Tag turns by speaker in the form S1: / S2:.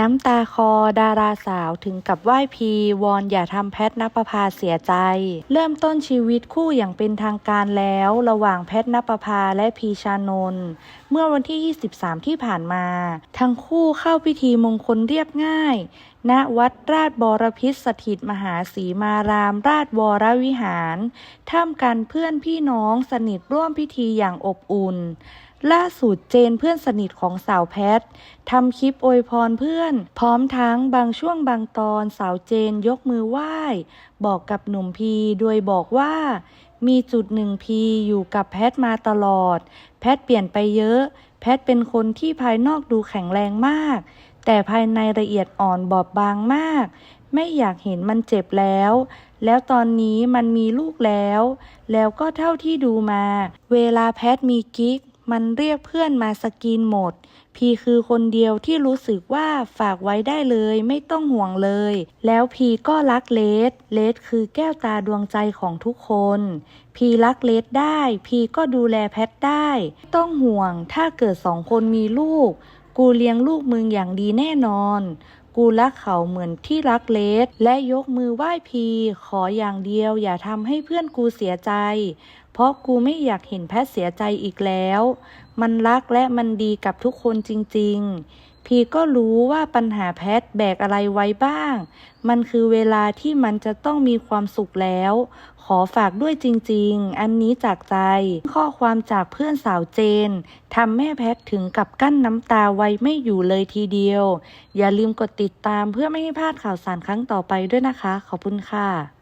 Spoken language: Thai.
S1: น้ำตาคอดาราสาวถึงกับไหว้พี วอนอย่าทำแพทนปภาเสียใจ เริ่มต้นชีวิตคู่อย่างเป็นทางการแล้ว ระหว่างแพทนปภาและพีชานนท์เมื่อวันที่ 23 ที่ผ่านมา ทั้งคู่เข้าพิธีมงคลเรียบง่าย ณวัดราชบรพิษสถิตมหาสีมาราม ราชวรวิหาร ท่ามกลางเพื่อนพี่น้องสนิทร่วมพิธีอย่างอบอุ่น ล่าสุดเจนเพื่อนสนิทของสาวแพททำคลิปอวยพรเพื่อน พร้อมทั้งบางช่วงบางตอนสาวเจนยกมือไหว้ บอกกับหนุ่มพีโดยบอกว่า มีจุดหนึ่งพีอยู่กับแพทมาตลอด แพทเปลี่ยนไปเยอะ แพทเป็นคนที่ภายนอกดูแข็งแรงมาก แต่ภายในละเอียดอ่อนบอบบางมาก ไม่อยากเห็นมันเจ็บแล้วแล้วตอนนี้มันมีลูกแล้ว แล้วก็เท่าที่ดูมา เวลาแพทมีกิ๊ก มันเรียกเพื่อนมาสกรีนหมด พีคือคนเดียวที่รู้สึกว่าฝากไว้ได้เลยไม่ต้องห่วงเลย แล้วพีก็รักเลส เลสคือแก้วตาดวงใจของทุกคน พีรักเลสได้ พีก็ดูแลแพทได้ ต้องห่วงถ้าเกิดสองคนมีลูก กูเลี้ยงลูกมึงอย่างดีแน่นอน กูรักเขาเหมือนที่รักเลส และยกมือไหว้พี ขออย่างเดียวอย่าทำให้เพื่อนกูเสียใจ เพราะกูไม่อยากเห็นแพทเสียใจอีกแล้ว มันรักและมันดีกับทุกคนจริง ๆ พีก็รู้ว่าปัญหาแพทแบกอะไรไว้บ้าง มันคือเวลาที่มันจะต้องมีความสุขแล้ว ขอฝากด้วยจริงๆ อันนี้จากใจ ข้อความจากเพื่อนสาวเจนทำแม่แพทถึงกับกั้นน้ำตาไว้ไม่อยู่เลยทีเดียว อย่าลืมกดติดตามเพื่อไม่ให้พลาดข่าวสารครั้งต่อไปด้วยนะคะ ขอบคุณค่ะ